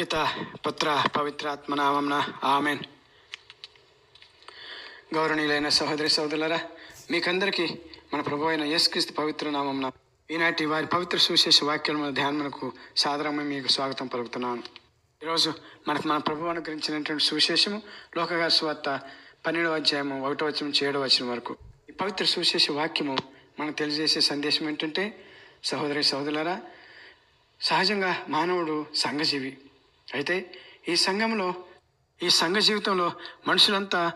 పిత పుత్ర పవిత్రాత్మనామం ఆమెన్. గౌరవనీయులైన సహోదరి సహోదరులరా మీకందరికీ మన ప్రభు అయిన యేసుక్రీస్తు పవిత్ర నామంన ఈనాటి వారి పవిత్ర సువిశేష వాక్యముల ధ్యానమునకు సాదరంగా మీకు స్వాగతం పలుకుతున్నాను. ఈరోజు మనకు మన ప్రభు అనుగ్రహించినటువంటి సువిశేషము లోకగా స్వార్త పన్నెండవ అధ్యాయము ఒకటో వచనం ఏడవ వచ్చిన వరకు. ఈ పవిత్ర సువిశేష వాక్యము మనకు తెలియజేసే సందేశం ఏంటంటే సహోదరి సహోదరులరా సహజంగా మానవుడు సంఘజీవి. అయితే ఈ సంఘంలో ఈ సంఘ జీవితంలో మనుషులంతా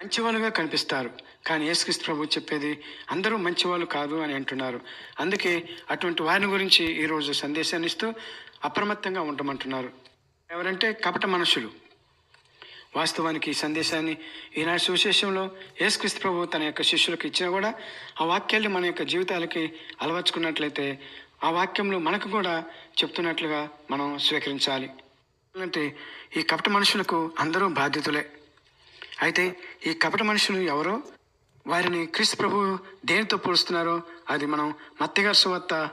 మంచివాళ్ళుగా కనిపిస్తారు. కానీ యేసుక్రీస్తు ప్రభు చెప్పేది అందరూ మంచివాళ్ళు కాదు అని అంటున్నారు. అందుకే అటువంటి వారిని గురించి ఈరోజు సందేశాన్ని ఇస్తూ అప్రమత్తంగా ఉండమంటున్నారు. ఎవరంటే కపట మనుషులు. వాస్తవానికి ఈ సందేశాన్ని ఈనాటి సువిశేషంలో యేసుక్రీస్తు ప్రభు తన యొక్క శిష్యులకు ఇచ్చినా కూడా ఆ వాక్యాన్ని మన యొక్క జీవితాలకి అలవర్చుకున్నట్లయితే ఆ వాక్యంలో మనకు కూడా చెప్తున్నట్లుగా మనం స్వీకరించాలి. అంటే ఈ కపట మనుషులకు అందరూ బాధ్యతలే. అయితే ఈ కపట మనుషులు ఎవరో? వారిని క్రీస్తు ప్రభు దేనితో పోలుస్తున్నారో అది మనం మత్తిగారి సువార్త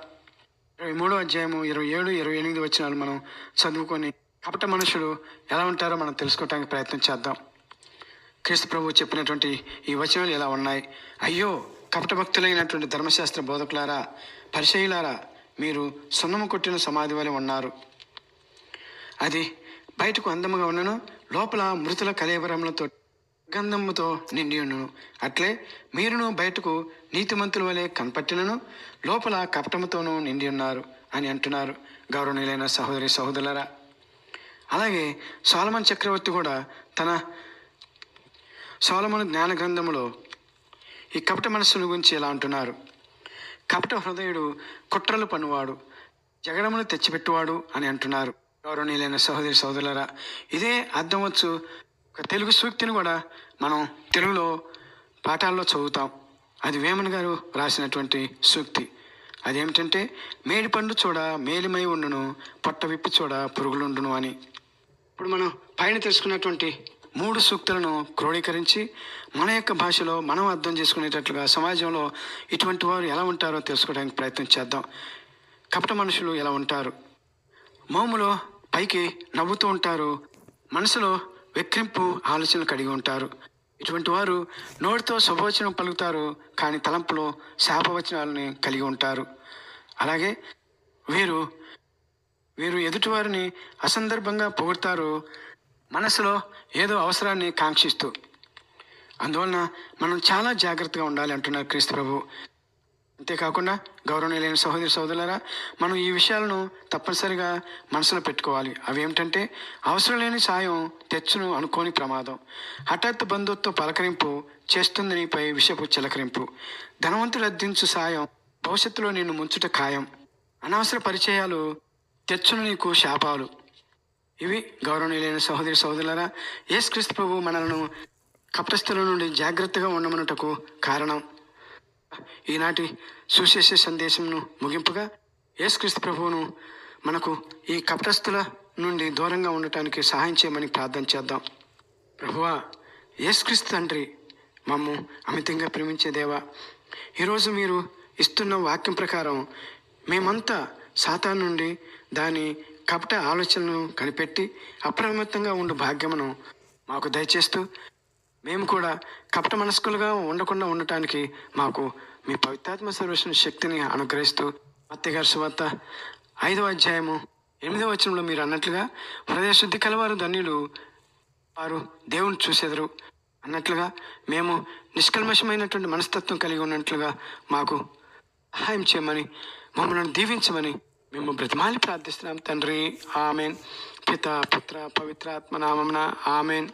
ఇరవై మూడో అధ్యాయము ఇరవై ఏడు ఇరవై ఎనిమిది వచ్చినాలు మనం చదువుకొని కపట మనుషులు ఎలా ఉంటారో మనం తెలుసుకోవటానికి ప్రయత్నం చేద్దాం. క్రీస్తు ప్రభు చెప్పినటువంటి ఈ వచనాలు ఎలా ఉన్నాయి? అయ్యో కపట భక్తులైనటువంటి ధర్మశాస్త్ర బోధకులారా పరిచయులారా మీరు సున్నము కొట్టిన సమాధి వలె ఉన్నారు. అది బయటకు అందముగా ఉన్నను లోపల మృతుల కలేవరములతో గంధముతో నిండి ఉన్నను. అట్లే మీరును బయటకు నీతిమంతుల వలె కనపట్టినను లోపల కపటముతోనూ నిండి ఉన్నారు అని అంటున్నారు గౌరవనీయులైన సహోదరి సహోదరులరా. అలాగే సోలమన్ చక్రవర్తి కూడా తన సోలమన్ జ్ఞాన గ్రంథములో ఈ కపట మనస్సుల గురించి ఇలా అంటున్నారు. కపట హృదయుడు కుట్రలు పనువాడు జగడమును తెచ్చిపెట్టువాడు అని అంటున్నారు. గౌరవనీయులైన సహోదరి సహోదరులరా ఇదే అర్థం వచ్చు ఒక తెలుగు సూక్తిని కూడా మనం తెలుగులో పాఠాల్లో చదువుతాం. అది వేమన్ గారు రాసినటువంటి సూక్తి. అదేమిటంటే మేడి పండు చూడ మేలిమై ఉండును పొట్ట విప్పి చూడ పురుగులుండును అని. ఇప్పుడు మనం పైన తెలుసుకున్నటువంటి మూడు సూక్తులను క్రోడీకరించి మన యొక్క భాషలో మనం అర్థం చేసుకునేటట్లుగా సమాజంలో ఇటువంటి వారు ఎలా ఉంటారో తెలుసుకోవడానికి ప్రయత్నం చేద్దాం. కపట మనుషులు ఎలా ఉంటారు? మోములో పైకి నవ్వుతూ ఉంటారు. మనసులో వెక్రింపు ఆలోచనలు కలిగి ఉంటారు. ఇటువంటి వారు నోటితో శుభవచనం పలుకుతారు కానీ తలంపులో శాపవచనాలని కలిగి ఉంటారు. అలాగే వీరు వీరు ఎదుటివారిని అసందర్భంగా పొగుడతారు మనసులో ఏదో అవసరాన్ని కాంక్షిస్తూ. అందువలన మనం చాలా జాగ్రత్తగా ఉండాలి అంటున్నారు క్రీస్తు ప్రభు. అంతేకాకుండా గౌరవనీయులైన సహోదరి సహోదరులారా మనం ఈ విషయాలను తప్పనిసరిగా మనసులో పెట్టుకోవాలి. అవి ఏమిటంటే అవసరం లేని సాయం తెచ్చును అనుకోని ప్రమాదం. హఠాత్ బంధుత్వ పలకరింపు చేస్తుంది నీపై విషపు చిలకరింపు. ధనవంతుడు అద్దించు సాయం భవిష్యత్తులో నేను ముంచుట ఖాయం. అనవసర పరిచయాలు తెచ్చును నీకు శాపాలు. ఇవి గౌరవనీయులైన సహోదరి సహోదరులారా యేసుక్రీస్తు ప్రభు మనలను కపటస్థుల నుండి జాగ్రత్తగా ఉండమనుటకు కారణం. ఈనాటి సుశేష సందేశంను ముగింపుగా యేసుక్రీస్తు ప్రభువును మనకు ఈ కపటస్థుల నుండి దూరంగా ఉండటానికి సహాయం చేయమని ప్రార్థన చేద్దాం. ప్రభువా యేసుక్రీస్తు తండ్రి మమ్ము అమితంగా ప్రేమించే దేవా ఈరోజు మీరు ఇస్తున్న వాక్యం ప్రకారం మేమంతా సాతాన్ నుండి దాని కపట ఆలోచనలను కనిపెట్టి అప్రమత్తంగా ఉండు భాగ్యమును మాకు దయచేస్తూ మేము కూడా కపట మనస్కులుగా ఉండకుండా ఉండటానికి మాకు మీ పవిత్రాత్మ సర్వేశ్వర శక్తిని అనుగ్రహిస్తూ అత్తగారి సువార్త ఐదవ అధ్యాయము ఎనిమిదవ వచనంలో మీరు అన్నట్లుగా హృదయ శుద్ధి కలవారు ధన్యులు వారు దేవుని చూసేదరు. అన్నట్లుగా మేము నిష్కల్మషమైనటువంటి మనస్తత్వం కలిగి ఉన్నట్లుగా మాకు సహాయం చేయమని మమ్మల్ని దీవించమని మేము బ్రతిమాలి ప్రార్థిస్తున్నాం. తండ్రి ఆమెన్. పిత పుత్ర పవిత్రాత్మ నామమున ఆమెన్.